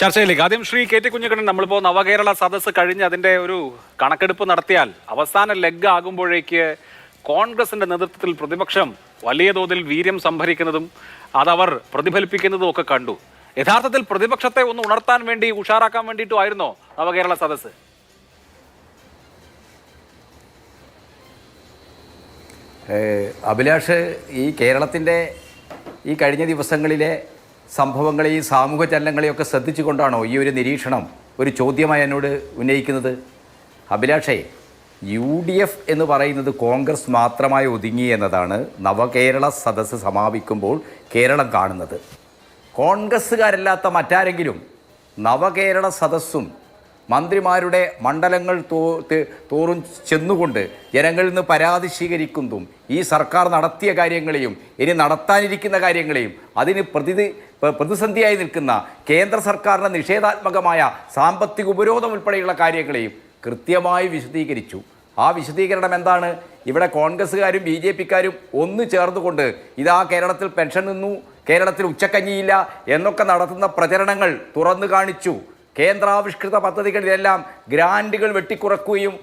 ചർച്ചയിലേക്ക്. ആദ്യം Shri K T Kunhikannan നമ്മളിപ്പോൾ നവകേരള സദസ്സ് കഴിഞ്ഞ് അതിന്റെ ഒരു കണക്കെടുപ്പ് നടത്തിയാൽ അവസാന ലെഗ് ആകുമ്പോഴേക്ക് കോൺഗ്രസിന്റെ നേതൃത്വത്തിൽ പ്രതിപക്ഷം വലിയ തോതിൽ വീര്യം സംഭരിക്കുന്നതും അതവർ പ്രതിഫലിപ്പിക്കുന്നതും ഒക്കെ കണ്ടു. യഥാർത്ഥത്തിൽ പ്രതിപക്ഷത്തെ ഒന്ന് ഉണർത്താൻ വേണ്ടി ഉഷാറാക്കാൻ വേണ്ടിയിട്ടുമായിരുന്നോ നവകേരള സദസ്സ്? അഭിലാഷ് ഈ കേരളത്തിന്റെ ഈ കഴിഞ്ഞ ദിവസങ്ങളിലെ സംഭവങ്ങളെയും സാമൂഹ്യ ചലനങ്ങളെയൊക്കെ ശ്രദ്ധിച്ചുകൊണ്ടാണോ ഈ ഒരു നിരീക്ഷണം ഒരു ചോദ്യമായി എന്നോട് ഉന്നയിക്കുന്നത്? അഭിലാഷേ യു ഡി എഫ് എന്ന് പറയുന്നത് കോൺഗ്രസ് മാത്രമായി ഒതുങ്ങി എന്നതാണ് നവകേരള സദസ്സ് സമാപിക്കുമ്പോൾ കേരളം കാണുന്നത്. കോൺഗ്രസ്സുകാരല്ലാത്ത മറ്റാരെങ്കിലും നവകേരള സദസ്സും മന്ത്രിമാരുടെ മണ്ഡലങ്ങൾ തോറും ചെന്നുകൊണ്ട് ജനങ്ങളിൽ നിന്ന് പരാതി സ്വീകരിക്കുന്നതും ഈ സർക്കാർ നടത്തിയ കാര്യങ്ങളെയും ഇനി നടത്താനിരിക്കുന്ന കാര്യങ്ങളെയും അതിന് പ്രതി പ്രതിസന്ധിയായി നിൽക്കുന്ന കേന്ദ്ര സർക്കാരിന്റെ നിഷേധാത്മകമായ സാമ്പത്തിക ഉപരോധം ഉൾപ്പെടെയുള്ള കാര്യങ്ങളെയും കൃത്യമായി വിശദീകരിച്ചു. ആ വിശദീകരണം എന്താണ്? ഇവിടെ കോൺഗ്രസ്സുകാരും ബി ജെ പിക്കാരും ഒന്ന് ചേർന്നുകൊണ്ട് ഇതാ കേരളത്തിൽ പെൻഷൻ നിന്നു കേരളത്തിൽ ഉച്ചക്കഞ്ഞിയില്ല എന്നൊക്കെ നടത്തുന്ന പ്രചരണങ്ങൾ തുറന്നു കാണിച്ചു. കേന്ദ്രാവിഷ്കൃത പദ്ധതികളിലെല്ലാം ഗ്രാൻഡുകൾ വെട്ടിക്കുറക്കുകയും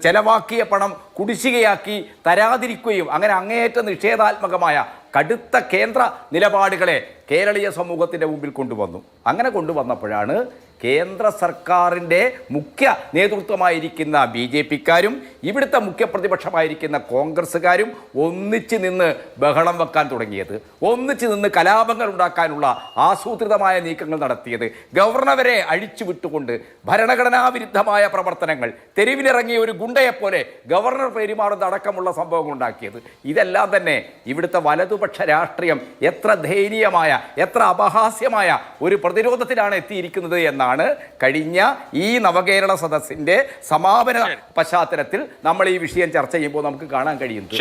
ചെലവാക്കിയ പണം കുടിശ്ശികയാക്കി തരാതിരിക്കുകയും അങ്ങനെ അങ്ങേയറ്റ നിഷേധാത്മകമായ കടുത്ത കേന്ദ്ര നിലപാടുകളെ കേരളീയ സമൂഹത്തിന്റെ മുമ്പിൽ കൊണ്ടുവന്നു. അങ്ങനെ കൊണ്ടുവന്നപ്പോഴാണ് കേന്ദ്ര സർക്കാരിന്റെ മുഖ്യ നേതൃത്വമായിരിക്കുന്ന ബി ജെ പിക്കാരും ഇവിടുത്തെ മുഖ്യ പ്രതിപക്ഷമായിരിക്കുന്ന കോൺഗ്രസ്സുകാരും ഒന്നിച്ച് നിന്ന് ബഹളം വെക്കാൻ തുടങ്ങിയത്. ഒന്നിച്ച് നിന്ന് കലാപങ്ങൾ ഉണ്ടാക്കാനുള്ള ആസൂത്രിതമായ നീക്കങ്ങൾ നടത്തിയത്. ഗവർണറെ അഴിച്ചു വിട്ടുകൊണ്ട് ഭരണഘടനാ വിരുദ്ധമായ പ്രവർത്തനങ്ങൾ തെരുവിലിറങ്ങിയ ഒരു ഗുണ്ടയെപ്പോലെ ഗവർണർ പെരുമാറുന്ന അടക്കമുള്ള സംഭവങ്ങൾ ഉണ്ടാക്കിയത് ഇതെല്ലാം തന്നെ ഇവിടുത്തെ വലതുപക്ഷ രാഷ്ട്രീയം എത്ര ദയനീയമായ എത്ര അപഹാസ്യമായ ഒരു പ്രതിരോധത്തിലാണ് എത്തിയിരിക്കുന്നത് എന്നാണ് കഴിഞ്ഞ ഈ നവകേരള സദസ്സിന്റെ സമാപന പശ്ചാത്തലത്തിൽ നമ്മൾ ഈ വിഷയം ചർച്ച ചെയ്യുമ്പോൾ നമുക്ക് കാണാൻ കഴിയുന്നത്.